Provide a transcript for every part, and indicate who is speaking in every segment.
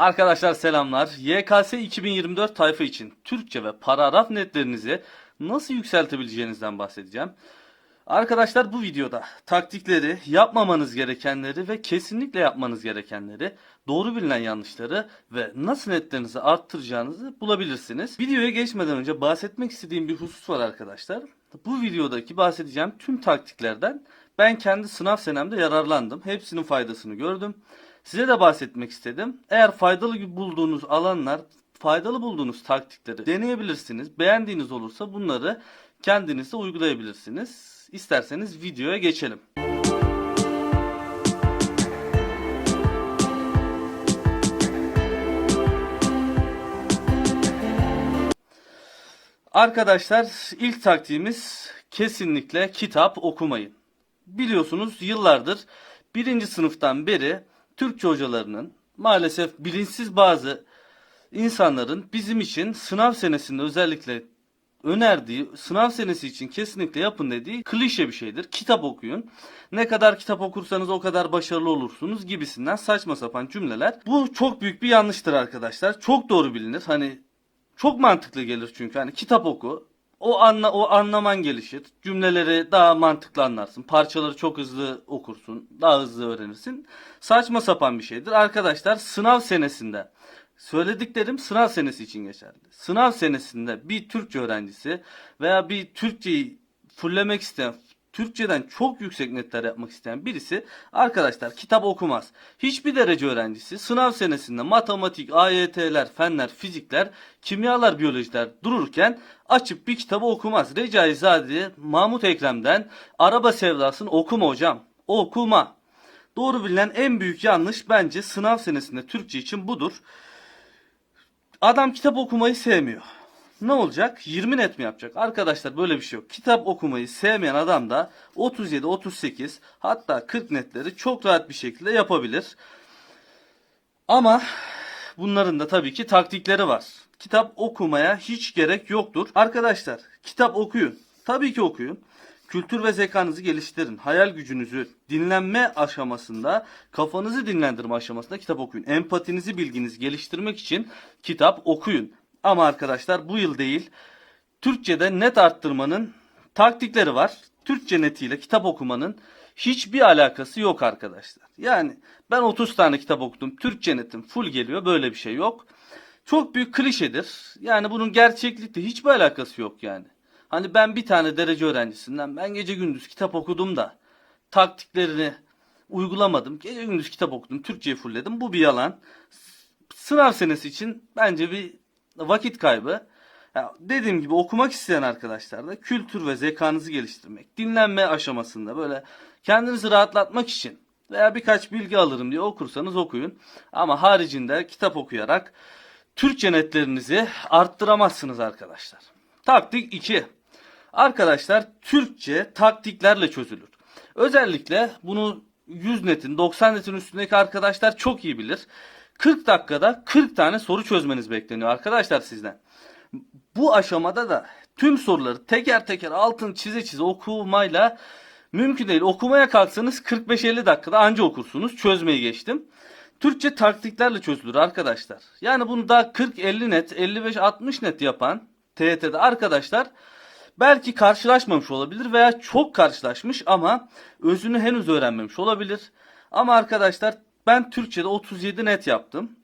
Speaker 1: Arkadaşlar selamlar. YKS 2024 tayfa için Türkçe ve paragraf netlerinizi nasıl yükseltebileceğinizden bahsedeceğim. Arkadaşlar bu videoda taktikleri, yapmamanız gerekenleri ve kesinlikle yapmanız gerekenleri, doğru bilinen yanlışları ve nasıl netlerinizi arttıracağınızı bulabilirsiniz. Videoya geçmeden önce bahsetmek istediğim bir husus var arkadaşlar. Bu videodaki bahsedeceğim tüm taktiklerden ben kendi sınav senemde yararlandım. Hepsinin faydasını gördüm. Size de bahsetmek istedim. Eğer faydalı bulduğunuz alanlar, faydalı bulduğunuz taktikleri deneyebilirsiniz. Beğendiğiniz olursa bunları kendiniz de uygulayabilirsiniz. İsterseniz videoya geçelim. Arkadaşlar ilk taktiğimiz kesinlikle kitap okumayın. Biliyorsunuz yıllardır birinci sınıftan beri Türkçe hocalarının maalesef bilinçsiz bazı insanların bizim için sınav senesinde özellikle önerdiği sınav senesi için kesinlikle yapın dediği klişe bir şeydir. Kitap okuyun. Ne kadar kitap okursanız o kadar başarılı olursunuz gibisinden saçma sapan cümleler. Bu çok büyük bir yanlıştır arkadaşlar. Çok doğru bilinir. Hani çok mantıklı gelir çünkü. Hani kitap oku. O anla o anlaman gelişir. Cümleleri daha mantıklı anlarsın. Parçaları çok hızlı okursun. Daha hızlı öğrenirsin. Saçma sapan bir şeydir. Arkadaşlar sınav senesinde söylediklerim sınav senesi için geçerli. Sınav senesinde bir Türkçe öğrencisi veya bir Türkçeyi fullemek isteyen Türkçeden çok yüksek netler yapmak isteyen birisi arkadaşlar kitap okumaz. Hiçbir derece öğrencisi sınav senesinde matematik, AYT'ler, fenler, fizikler, kimyalar, biyolojiler dururken açıp bir kitabı okumaz. Recaizade Mahmut Ekrem'den Araba Sevdası'nı okuma hocam. Okuma. Doğru bilinen en büyük yanlış bence sınav senesinde Türkçe için budur. Adam kitap okumayı sevmiyor. Ne olacak? 20 net mi yapacak? Arkadaşlar böyle bir şey yok. Kitap okumayı sevmeyen adam da 37, 38 hatta 40 netleri çok rahat bir şekilde yapabilir. Ama bunların da tabii ki taktikleri var. Kitap okumaya hiç gerek yoktur. Arkadaşlar kitap okuyun. Tabii ki okuyun. Kültür ve zekanızı geliştirin. Hayal gücünüzü dinlenme aşamasında, kafanızı dinlendirme aşamasında kitap okuyun. Empatinizi, bilginizi geliştirmek için kitap okuyun. Ama arkadaşlar bu yıl değil, Türkçe'de net arttırmanın taktikleri var. Türkçe netiyle kitap okumanın hiçbir alakası yok arkadaşlar. Yani ben 30 tane kitap okudum. Türkçe netim full geliyor. Böyle bir şey yok. Çok büyük klişedir. Yani bunun gerçeklikle hiçbir alakası yok yani. Hani ben bir tane derece öğrencisinden ben gece gündüz kitap okudum da taktiklerini uygulamadım. Gece gündüz kitap okudum. Türkçeyi fullledim. Bu bir yalan. Sınav senesi için bence bir vakit kaybı. Ya dediğim gibi okumak isteyen arkadaşlar da kültür ve zekanızı geliştirmek, dinlenme aşamasında böyle kendinizi rahatlatmak için veya birkaç bilgi alırım diye okursanız okuyun. Ama haricinde kitap okuyarak Türkçe netlerinizi arttıramazsınız arkadaşlar. Taktik 2. Arkadaşlar Türkçe taktiklerle çözülür. Özellikle bunu 100 netin 90 netin üstündeki arkadaşlar çok iyi bilir. 40 dakikada 40 tane soru çözmeniz bekleniyor arkadaşlar sizden. Bu aşamada da tüm soruları teker teker altın çize çize okumayla mümkün değil. Okumaya kalksanız 45-50 dakikada anca okursunuz. Çözmeyi geçtim. Türkçe taktiklerle çözülür arkadaşlar. Yani bunu daha 40-50 net, 55-60 net yapan TYT'de arkadaşlar belki karşılaşmamış olabilir veya çok karşılaşmış ama özünü henüz öğrenmemiş olabilir. Ama arkadaşlar ben Türkçe'de 37 net yaptım.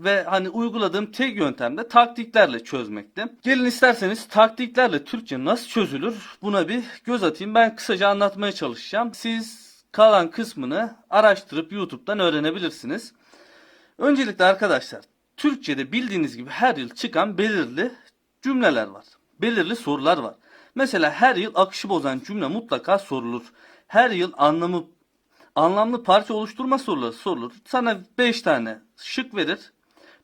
Speaker 1: Ve hani uyguladığım tek yöntem de taktiklerle çözmekti. Gelin isterseniz taktiklerle Türkçe nasıl çözülür buna bir göz atayım. Ben kısaca anlatmaya çalışacağım. Siz kalan kısmını araştırıp YouTube'dan öğrenebilirsiniz. Öncelikle arkadaşlar Türkçe'de bildiğiniz gibi her yıl çıkan belirli cümleler var. Belirli sorular var. Mesela her yıl akışı bozan cümle mutlaka sorulur. Her yıl anlamı anlamlı parça oluşturma soruları sorulur. Sana 5 tane şık verir.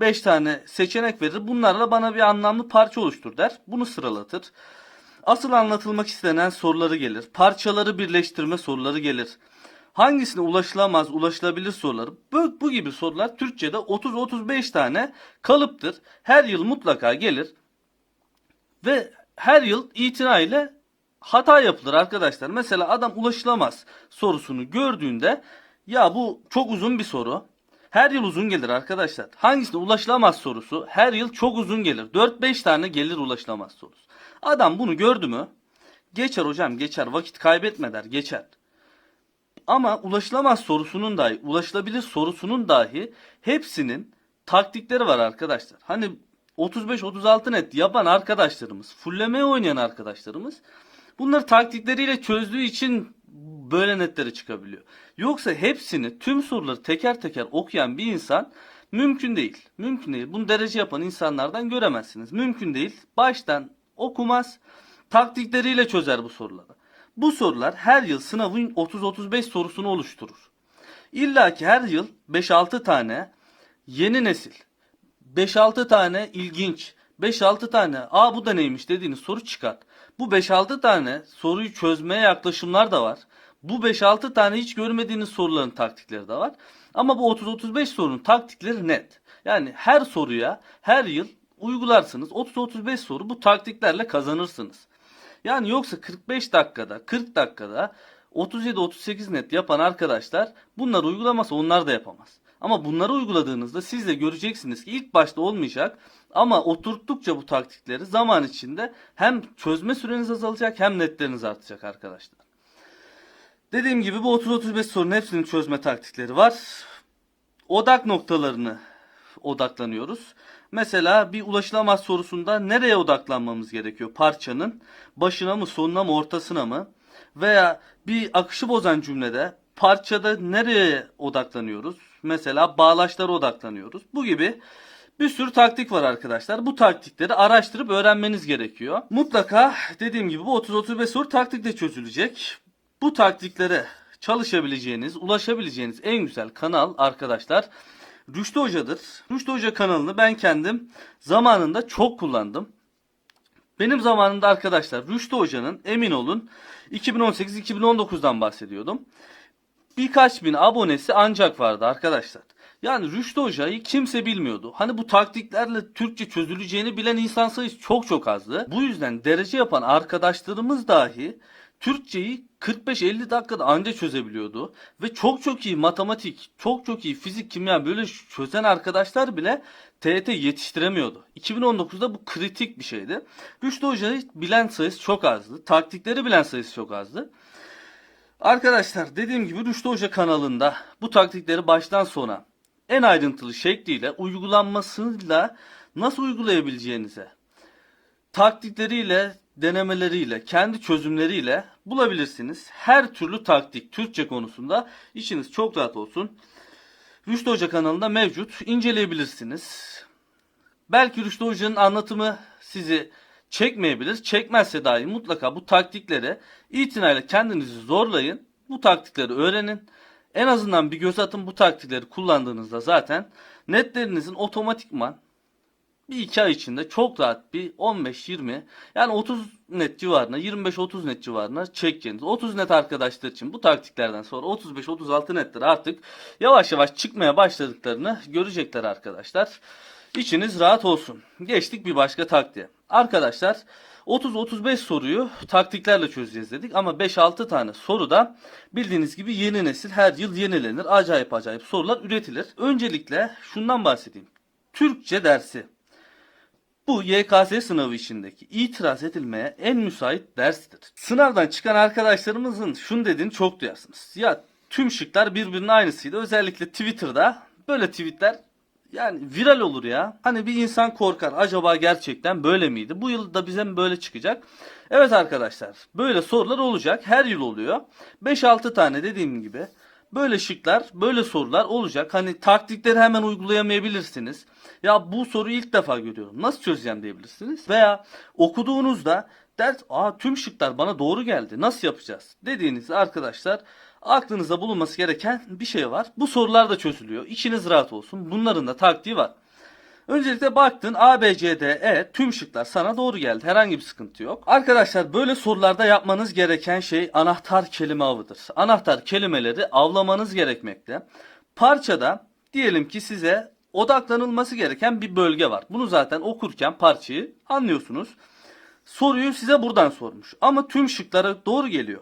Speaker 1: 5 tane seçenek verir. Bunlarla bana bir anlamlı parça oluştur der. Bunu sıralatır. Asıl anlatılmak istenen soruları gelir. Parçaları birleştirme soruları gelir. Hangisine ulaşılamaz, ulaşılabilir soruları. Bu, bu gibi sorular Türkçe'de 30-35 tane kalıptır. Her yıl mutlaka gelir. Ve her yıl itina ile hata yapılır arkadaşlar. Mesela adam ulaşılamaz sorusunu gördüğünde ya bu çok uzun bir soru. Her yıl uzun gelir arkadaşlar. Hangisine ulaşılamaz sorusu her yıl çok uzun gelir. 4-5 tane gelir ulaşılamaz sorusu. Adam bunu gördü mü? Geçer hocam geçer vakit kaybetme der geçer. Ama ulaşılamaz sorusunun dahi, ulaşılabilir sorusunun dahi hepsinin taktikleri var arkadaşlar. Hani 35-36 net yapan arkadaşlarımız, fullemeye oynayan arkadaşlarımız bunları taktikleriyle çözdüğü için böyle netlere çıkabiliyor. Yoksa hepsini, tüm soruları teker teker okuyan bir insan mümkün değil. Mümkün değil. Bunu derece yapan insanlardan göremezsiniz. Mümkün değil. Baştan okumaz, taktikleriyle çözer bu soruları. Bu sorular her yıl sınavın 30-35 sorusunu oluşturur. İlla ki her yıl 5-6 tane yeni nesil, 5-6 tane ilginç, 5-6 tane aa bu da neymiş dediğiniz soru çıkar. Bu 5-6 tane soruyu çözmeye yaklaşımlar da var. Bu 5-6 tane hiç görmediğiniz soruların taktikleri de var. Ama bu 30-35 sorunun taktikleri net. Yani her soruya her yıl uygularsınız. 30-35 soru bu taktiklerle kazanırsınız. Yani yoksa 45 dakikada, 40 dakikada 37-38 net yapan arkadaşlar bunları uygulamasa onlar da yapamaz. Ama bunları uyguladığınızda siz de göreceksiniz ki ilk başta olmayacak ama oturttukça bu taktikleri zaman içinde hem çözme süreniz azalacak hem netleriniz artacak arkadaşlar. Dediğim gibi bu 30-35 sorunun hepsinin çözme taktikleri var. Odak noktalarını odaklanıyoruz. Mesela bir ulaşılamaz sorusunda nereye odaklanmamız gerekiyor? Parçanın başına mı, sonuna mı, ortasına mı? Veya bir akışı bozan cümlede parçada nereye odaklanıyoruz? Mesela bağlaçlara odaklanıyoruz. Bu gibi bir sürü taktik var arkadaşlar. Bu taktikleri araştırıp öğrenmeniz gerekiyor. Mutlaka dediğim gibi bu 30-35 soru taktikle çözülecek. Bu taktiklere çalışabileceğiniz, ulaşabileceğiniz en güzel kanal arkadaşlar Rüştü Hoca'dır. Rüştü Hoca kanalını ben kendim zamanında çok kullandım. Benim zamanımda arkadaşlar Rüştü Hoca'nın emin olun 2018-2019'dan bahsediyordum. Birkaç bin abonesi ancak vardı arkadaşlar. Yani Rüştü Hoca'yı kimse bilmiyordu. Hani bu taktiklerle Türkçe çözüleceğini bilen insan sayısı çok çok azdı. Bu yüzden derece yapan arkadaşlarımız dahi Türkçeyi 45-50 dakikada anca çözebiliyordu. Ve çok çok iyi matematik, çok çok iyi fizik, kimya böyle çözen arkadaşlar bile TET yetiştiremiyordu. 2019'da bu kritik bir şeydi. Rüştü Hoca'yı bilen sayısı çok azdı. Taktikleri bilen sayısı çok azdı. Arkadaşlar dediğim gibi Rüştü Hoca kanalında bu taktikleri baştan sona en ayrıntılı şekliyle uygulanmasıyla nasıl uygulayabileceğinize taktikleriyle, denemeleriyle, kendi çözümleriyle bulabilirsiniz. Her türlü taktik Türkçe konusunda işiniz çok rahat olsun. Rüştü Hoca kanalında mevcut. inceleyebilirsiniz. Belki Rüştü Hoca'nın anlatımı sizi çekmeyebilir. Çekmezse dahi mutlaka bu taktikleri itinayla kendinizi zorlayın. Bu taktikleri öğrenin. En azından bir göz atın bu taktikleri kullandığınızda zaten netlerinizin otomatikman bir iki ay içinde çok rahat bir 15-20 yani 30 net civarına 25-30 net civarına çekeceğiniz 30 net arkadaşlar için bu taktiklerden sonra 35-36 netler artık yavaş yavaş çıkmaya başladıklarını görecekler arkadaşlar. İçiniz rahat olsun. Geçtik bir başka taktiğe. Arkadaşlar 30-35 soruyu taktiklerle çözeceğiz dedik ama 5-6 tane soruda bildiğiniz gibi yeni nesil her yıl yenilenir. Acayip acayip sorular üretilir. Öncelikle şundan bahsedeyim. Türkçe dersi. Bu YKS sınavı içindeki itiraz edilmeye en müsait derstir. Sınavdan çıkan arkadaşlarımızın şunu dediğini çok duyarsınız. Ya tüm şıklar birbirinin aynısıydı. Özellikle Twitter'da böyle tweetler yani viral olur ya. Hani bir insan korkar. Acaba gerçekten böyle miydi? Bu yıl da bize mi böyle çıkacak? Evet arkadaşlar. Böyle sorular olacak. Her yıl oluyor. 5-6 tane dediğim gibi. Böyle şıklar, böyle sorular olacak. Hani taktikleri hemen uygulayamayabilirsiniz. Ya bu soruyu ilk defa görüyorum. Nasıl çözeceğim diyebilirsiniz. Veya okuduğunuzda ders, aa tüm şıklar bana doğru geldi. Nasıl yapacağız? Dediğinizde arkadaşlar aklınızda bulunması gereken bir şey var. Bu sorular da çözülüyor. İçiniz rahat olsun. Bunların da taktiği var. Öncelikle baktın A, B, C, D, E tüm şıklar sana doğru geldi. Herhangi bir sıkıntı yok. Arkadaşlar böyle sorularda yapmanız gereken şey anahtar kelime avıdır. Anahtar kelimeleri avlamanız gerekmekte. Parçada diyelim ki size odaklanılması gereken bir bölge var. Bunu zaten okurken parçayı anlıyorsunuz. Soruyu size buradan sormuş. Ama tüm şıklara doğru geliyor.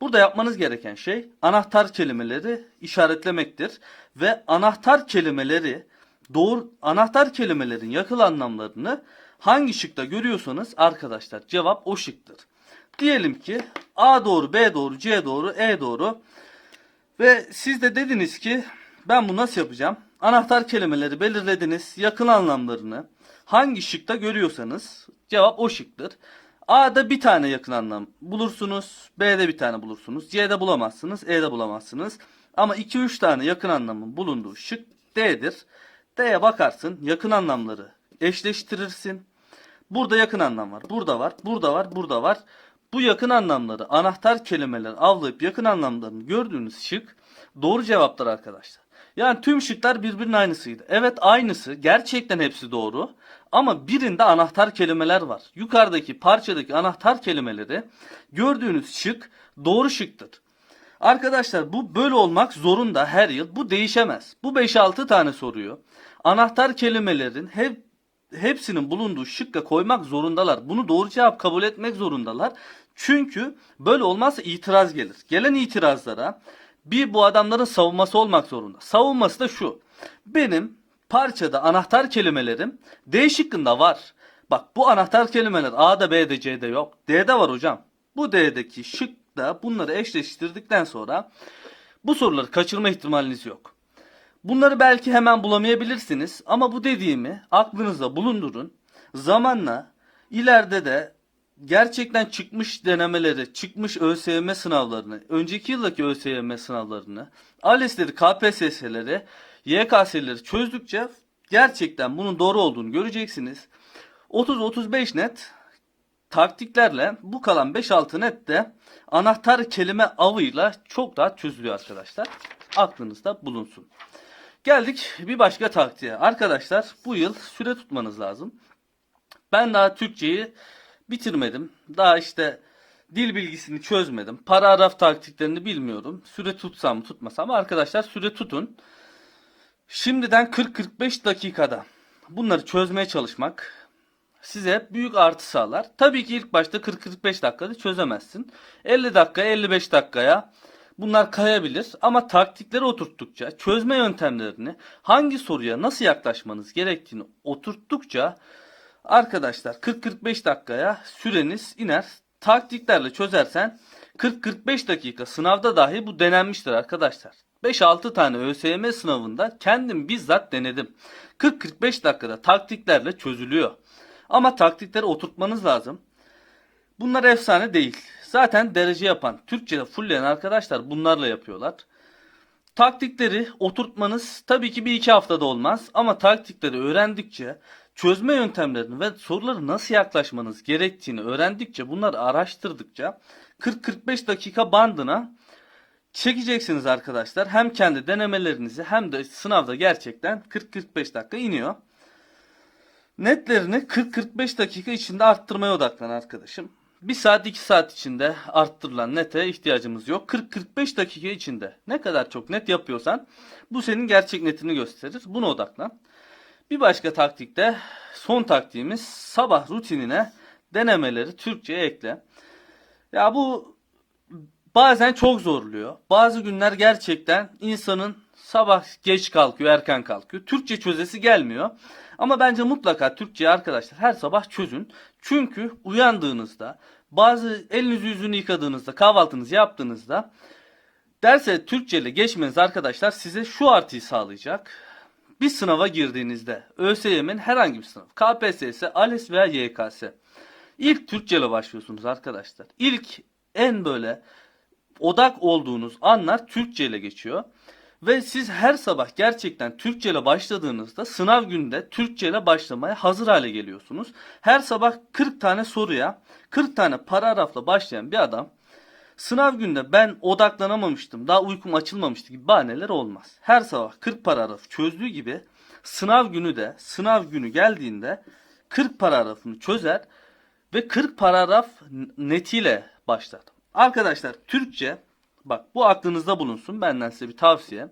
Speaker 1: Burada yapmanız gereken şey anahtar kelimeleri işaretlemektir ve anahtar kelimeleri doğru anahtar kelimelerin yakın anlamlarını hangi şıkta görüyorsanız arkadaşlar cevap o şıktır. Diyelim ki A doğru, B doğru, C doğru, E doğru ve siz de dediniz ki ben bunu nasıl yapacağım? Anahtar kelimeleri belirlediniz, yakın anlamlarını hangi şıkta görüyorsanız cevap o şıktır. A'da bir tane yakın anlam bulursunuz, B'de bir tane bulursunuz, C'de bulamazsınız, E'de bulamazsınız. Ama 2-3 tane yakın anlamın bulunduğu şık D'dir. D'ye bakarsın, yakın anlamları eşleştirirsin. Burada yakın anlam var, burada var, burada var, burada var. Bu yakın anlamları anahtar kelimeler avlayıp yakın anlamlarını gördüğünüz şık doğru cevaplar arkadaşlar. Yani tüm şıklar birbirinin aynısıydı. Evet aynısı. Gerçekten hepsi doğru. Ama birinde anahtar kelimeler var. Yukarıdaki parçadaki anahtar kelimeleri gördüğünüz şık doğru şıktır. Arkadaşlar bu böyle olmak zorunda her yıl. Bu değişemez. Bu 5-6 tane soruyu anahtar kelimelerin hep hepsinin bulunduğu şıkka koymak zorundalar. Bunu doğru cevap kabul etmek zorundalar. Çünkü böyle olmazsa itiraz gelir. Gelen itirazlara bir bu adamların savunması olmak zorunda. Savunması da şu. Benim parçada anahtar kelimelerim D şıkkında var. Bak bu anahtar kelimeler A'da B'de C'de yok. D'de var hocam. Bu D'deki şıkta bunları eşleştirdikten sonra bu soruları kaçırma ihtimaliniz yok. Bunları belki hemen bulamayabilirsiniz ama bu dediğimi aklınızda bulundurun. Zamanla ileride de gerçekten çıkmış denemeleri, çıkmış ÖSYM sınavlarını, önceki yıldaki ÖSYM sınavlarını, ALES'leri, KPSS'leri, YKS'leri çözdükçe gerçekten bunun doğru olduğunu göreceksiniz. 30-35 net taktiklerle bu kalan 5-6 net de anahtar kelime avıyla çok rahat çözülüyor arkadaşlar. Aklınızda bulunsun. Geldik bir başka taktiğe. Arkadaşlar bu yıl süre tutmanız lazım. Ben daha Türkçeyi bitirmedim. Daha işte dil bilgisini çözmedim. Paragraf taktiklerini bilmiyorum. Süre tutsam tutmasam mı? Arkadaşlar süre tutun. Şimdiden 40-45 dakikada bunları çözmeye çalışmak size büyük artı sağlar. Tabii ki ilk başta 40-45 dakikada çözemezsin. 50 dakika 55 dakikaya bunlar kayabilir ama taktikleri oturttukça, çözme yöntemlerini, hangi soruya nasıl yaklaşmanız gerektiğini oturttukça arkadaşlar 40-45 dakikaya süreniz iner. Taktiklerle çözersen 40-45 dakika sınavda dahi bu denenmiştir arkadaşlar. 5-6 tane ÖSYM sınavında kendim bizzat denedim. 40-45 dakikada taktiklerle çözülüyor. Ama taktikleri oturtmanız lazım. Bunlar efsane değil. Zaten derece yapan, Türkçe'de fullleyen arkadaşlar bunlarla yapıyorlar. Taktikleri oturtmanız tabii ki bir iki haftada olmaz ama taktikleri öğrendikçe, çözme yöntemlerini ve soruları nasıl yaklaşmanız gerektiğini öğrendikçe, bunları araştırdıkça 40-45 dakika bandına çekeceksiniz arkadaşlar. Hem kendi denemelerinizi hem de sınavda gerçekten 40-45 dakika iniyor. Netlerini 40-45 dakika içinde arttırmaya odaklan arkadaşım. 1 saat 2 saat içinde arttırılan nete ihtiyacımız yok. 40-45 dakika içinde ne kadar çok net yapıyorsan bu senin gerçek netini gösterir. Buna odaklan. Bir başka taktik de son taktiğimiz sabah rutinine denemeleri Türkçe'ye ekle. Ya bu bazen çok zorluyor. Bazı günler gerçekten insanın sabah geç kalkıyor, erken kalkıyor. Türkçe çözesi gelmiyor. Ama bence mutlaka Türkçe arkadaşlar her sabah çözün. Çünkü uyandığınızda, bazı elinizi yüzünü yıkadığınızda, kahvaltınızı yaptığınızda derse Türkçe ile geçmeniz arkadaşlar size şu artıyı sağlayacak. Bir sınava girdiğinizde ÖSYM'in herhangi bir sınav, KPSS, ALES veya YKS. İlk Türkçe ile başlıyorsunuz arkadaşlar. İlk en böyle odak olduğunuz anlar Türkçe ile geçiyor. Ve siz her sabah gerçekten Türkçe ile başladığınızda sınav günde Türkçe ile başlamaya hazır hale geliyorsunuz. Her sabah 40 tane soruya 40 tane paragrafla başlayan bir adam sınav günde ben odaklanamamıştım, daha uykum açılmamıştı gibi bahaneler olmaz. Her sabah 40 paragraf çözdüğü gibi sınav günü de sınav günü geldiğinde 40 paragrafını çözer ve 40 paragraf netiyle başlar. Arkadaşlar Türkçe Bak bu aklınızda bulunsun benden size bir tavsiye.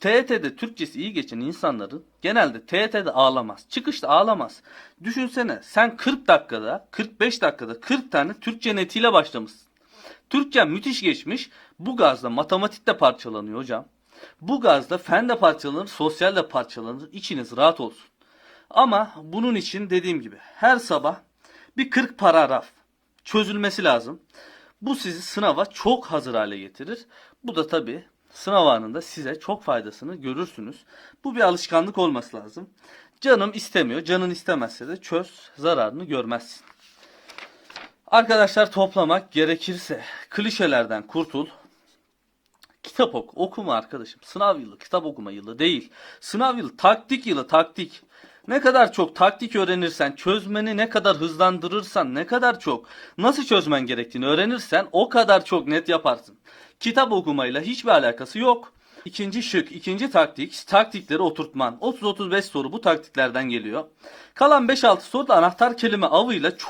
Speaker 1: TET'de Türkçesi iyi geçen insanların genelde TET'de ağlamaz. Çıkışta ağlamaz. Düşünsene sen 40 dakikada 45 dakikada 40 tane Türkçe netiyle başlamışsın. Türkçem müthiş geçmiş. Bu gazda matematik de parçalanıyor hocam. Bu gazda fen de parçalanır, sosyal de parçalanır. İçiniz rahat olsun. Ama bunun için dediğim gibi her sabah bir 40 paragraf çözülmesi lazım. Bu sizi sınava çok hazır hale getirir. Bu da tabii sınav anında size çok faydasını görürsünüz. Bu bir alışkanlık olması lazım. Canım istemiyor. Canın istemezse de çöz zararını görmezsin. Arkadaşlar toplamak gerekirse klişelerden kurtul. Kitap oku. Okuma arkadaşım. Sınav yılı, kitap okuma yılı değil. Sınav yılı, taktik yılı, taktik. Ne kadar çok taktik öğrenirsen, çözmeni ne kadar hızlandırırsan, ne kadar çok nasıl çözmen gerektiğini öğrenirsen o kadar çok net yaparsın. Kitap okumayla hiçbir alakası yok. İkinci şık, ikinci taktik, taktikleri oturtman. 30-35 soru bu taktiklerden geliyor. Kalan 5-6 soru da anahtar kelime avıyla çok